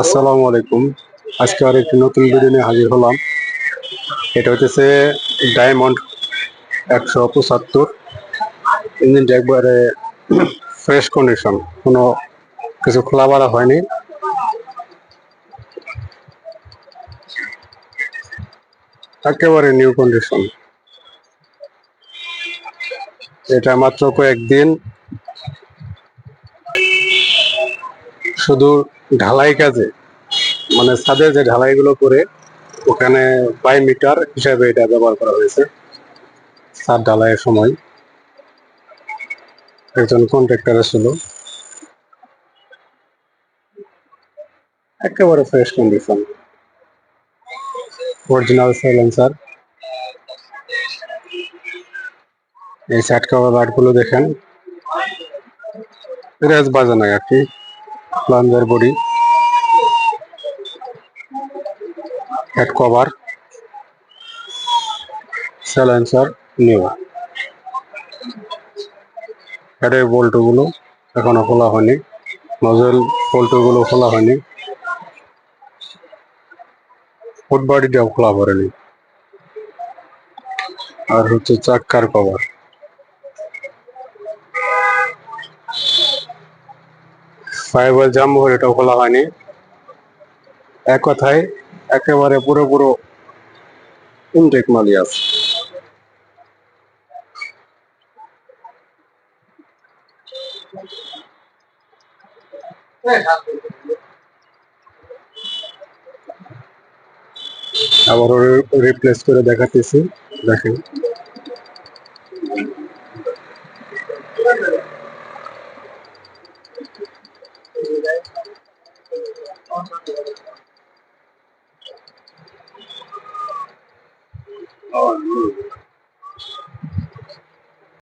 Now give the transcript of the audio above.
আসসালামু আলাইকুম। আজকে আর একটি নতুন ভিডিও নিয়ে হাজির হলাম। এটা হচ্ছে ডায়মন্ড একশো পঁচাত্তর ইঞ্জিনটা একবারে ফ্রেশ কন্ডিশন কোনো কিছু খোলা বাড়া হয়নি। একেবারে নিউ কন্ডিশন এটা মাত্র কয়েকদিন। শুধু ঢালাই কাজে মানে ছাদে যে ঢালাইগুলো করে ওখানে বাই মিটার হিসাবে এটা ব্যবহার করা হয়েছে, ছাদ ঢালাইয়ের সময়। একজন কন্ট্রাক্টর ছিল একেবারে ফ্রেশ কন্ডিশন অরিজিনাল সাইলেন্সার এই সাইড কভার গার্ডগুলো দেখেন। রেস বাজে না আর কি plunger body. Head cover silencer new হেডের বল্টুগুলো এখনও খোলা হয়নি নজেল বল্টুগুলো খোলা হয়নি ফুট বডিটাও খোলা পড়েনি আর হচ্ছে চাক্কার কভার ফাইবার জাম এটাও খোলা হয়নি। এক কথায় একেবারে পুরো পুরো ইনটেক মালি আছে আবার রিপ্লেস করে দেখাতেছি দেখেন। Oh, I